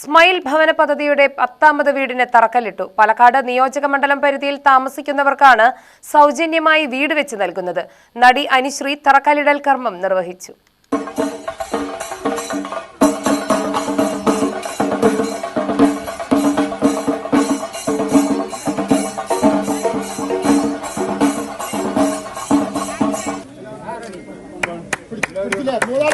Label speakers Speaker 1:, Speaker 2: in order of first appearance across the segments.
Speaker 1: Smile ഭവന പദ്ധതിയുടെ പത്താമത് വീടിന് തറക്കല്ലിട്ടു. പാലക്കാട് നിയോജക മണ്ഡലം പരിധിയിൽ താമസിക്കുന്നവർക്കാണ് സൗജന്യമായി വീട് വെച്ച് നൽകുന്നത്. നടി അനുശ്രീ തറക്കല്ലിടൽ കർമ്മം നിർവഹിച്ചു.
Speaker 2: മൂന്നാൾ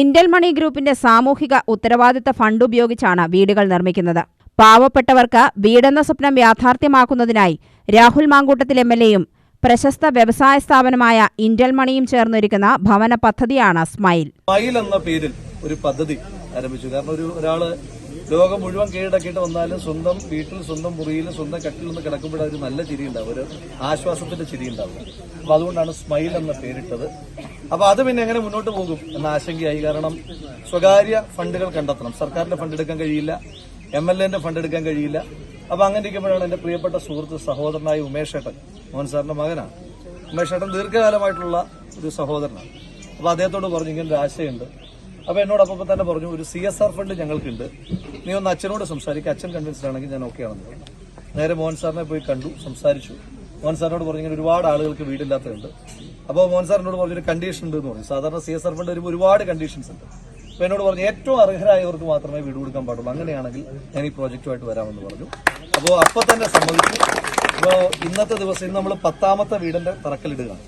Speaker 3: ഇന്റൽ മണി ഗ്രൂപ്പിന്റെ സാമൂഹിക ഉത്തരവാദിത്ത ഫണ്ട് ഉപയോഗിച്ചാണ് വീടുകൾ നിർമ്മിക്കുന്നത്. പാവപ്പെട്ടവർക്ക് വീടെന്ന സ്വപ്നം യാഥാർത്ഥ്യമാക്കുന്നതിനായി രാഹുൽ മാങ്കൂട്ടത്തിൽ എം എൽ പ്രശസ്ത വ്യവസായ സ്ഥാപനമായ ഇന്റൽ മണിയും ചേർന്നൊരുക്കുന്ന ഭവന പദ്ധതിയാണ് സ്മൈൽ.
Speaker 4: സ്മൈൽ എന്ന പേരിൽ ഒരു പദ്ധതി ആരംഭിച്ചു. കാരണം ഒരു ഒരാൾ ലോകം മുഴുവൻ കീഴടക്കിയിട്ട് വന്നാലും സ്വന്തം വീട്ടിൽ സ്വന്തം മുറിയിൽ സ്വന്തം കട്ടിൽ നിന്ന് കിടക്കുമ്പോൾ ഒരു നല്ല ചിരി ഉണ്ടാവും ഒരു ആശ്വാസത്തിന്റെ ചിരി ഉണ്ടാവും അപ്പൊ അതുകൊണ്ടാണ് സ്മൈൽ എന്ന പേരിട്ടത്. അപ്പൊ അത് പിന്നെ എങ്ങനെ മുന്നോട്ട് പോകും എന്ന ആശങ്കയായി. കാരണം സ്വകാര്യ ഫണ്ടുകൾ കണ്ടെത്തണം. സർക്കാരിന്റെ ഫണ്ട് എടുക്കാൻ കഴിയില്ല. എം എൽ എന്റെ ഫണ്ട് എടുക്കാൻ കഴിയില്ല. അപ്പൊ അങ്ങനെ ഇരിക്കുമ്പോഴാണ് എന്റെ പ്രിയപ്പെട്ട സുഹൃത്ത് സഹോദരനായ ഉമേഷ് ഏട്ടൻ മോഹൻ സാറിന്റെ മകനാണ്. ഉമേഷ് ഏട്ടൻ ദീർഘകാലമായിട്ടുള്ള ഒരു സഹോദരനാണ്. അപ്പൊ അദ്ദേഹത്തോട് പറഞ്ഞു ഇങ്ങനെ ഒരു ആശയമുണ്ട്. അപ്പൊ എന്നോടൊപ്പം തന്നെ പറഞ്ഞു ഒരു സി എസ് ആർ ഫണ്ട് ഞങ്ങൾക്കുണ്ട്. നീ ഒന്ന് അച്ഛനോട് സംസാരിക്കുക അച്ഛൻ കൺവിൻസ്ഡ് ആണെങ്കിൽ ഞാൻ ഓക്കെ ആണെന്ന് പറഞ്ഞു. നേരെ മോഹൻ സാറിനെ പോയി കണ്ടു സംസാരിച്ചു. മോഹൻ സാറിനോട് പറഞ്ഞു ഇങ്ങനെ ഒരുപാട് ആളുകൾക്ക് വീടില്ലാത്തതുണ്ട്. അപ്പോൾ മോഹൻ സാറിനോട് പറഞ്ഞൊരു കണ്ടീഷൻ ഉണ്ട് എന്ന് പറഞ്ഞു. സാധാരണ സി എസ് ആർ ഫണ്ട് വരുമ്പോൾ ഒരുപാട് കണ്ടീഷൻസ് ഉണ്ട്. അപ്പോൾ എന്നോട് പറഞ്ഞു ഏറ്റവും അർഹരായവർക്ക് മാത്രമേ വീട് കൊടുക്കാൻ പാടുള്ളൂ. അങ്ങനെയാണെങ്കിൽ ഞാൻ ഈ പ്രോജക്റ്റുമായിട്ട് വരാമെന്ന് പറഞ്ഞു. അപ്പോൾ അപ്പോൾ തന്നെ സമ്മതിച്ചു. അപ്പോൾ ഇന്നത്തെ ദിവസം ഇന്ന് നമ്മൾ പത്താമത്തെ വീടിന്റെ തറക്കല്ലിടുകയാണ്.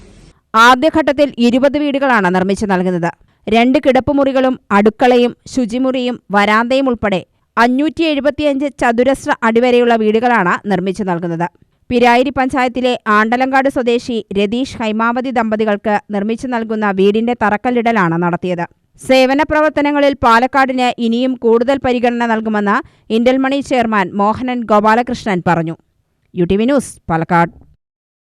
Speaker 3: ആദ്യഘട്ടത്തിൽ ഇരുപത് വീടുകളാണ് നിർമ്മിച്ചു നൽകുന്നത്. രണ്ട് കിടപ്പുമുറികളും അടുക്കളയും ശുചിമുറിയും വരാന്തയും ഉൾപ്പെടെ അഞ്ഞൂറ്റി എഴുപത്തിയഞ്ച് ചതുരശ്ര അടിവരെയുള്ള വീടുകളാണ് നിർമ്മിച്ചു നൽകുന്നത്. പിരായിരി പഞ്ചായത്തിലെ ആണ്ടലങ്കാട് സ്വദേശി രതീഷ് ഹൈമാവതി ദമ്പതികൾക്ക് നിർമ്മിച്ചു നൽകുന്ന വീടിന്റെ തറക്കല്ലിടലാണ് നടത്തിയത്. സേവന പ്രവർത്തനങ്ങളിൽ പാലക്കാടിന് ഇനിയും കൂടുതൽ പരിഗണന നൽകുമെന്ന് ഇന്റൽമണി ചെയർമാൻ മോഹനൻ ഗോപാലകൃഷ്ണൻ പറഞ്ഞു. U T V news Palakkad.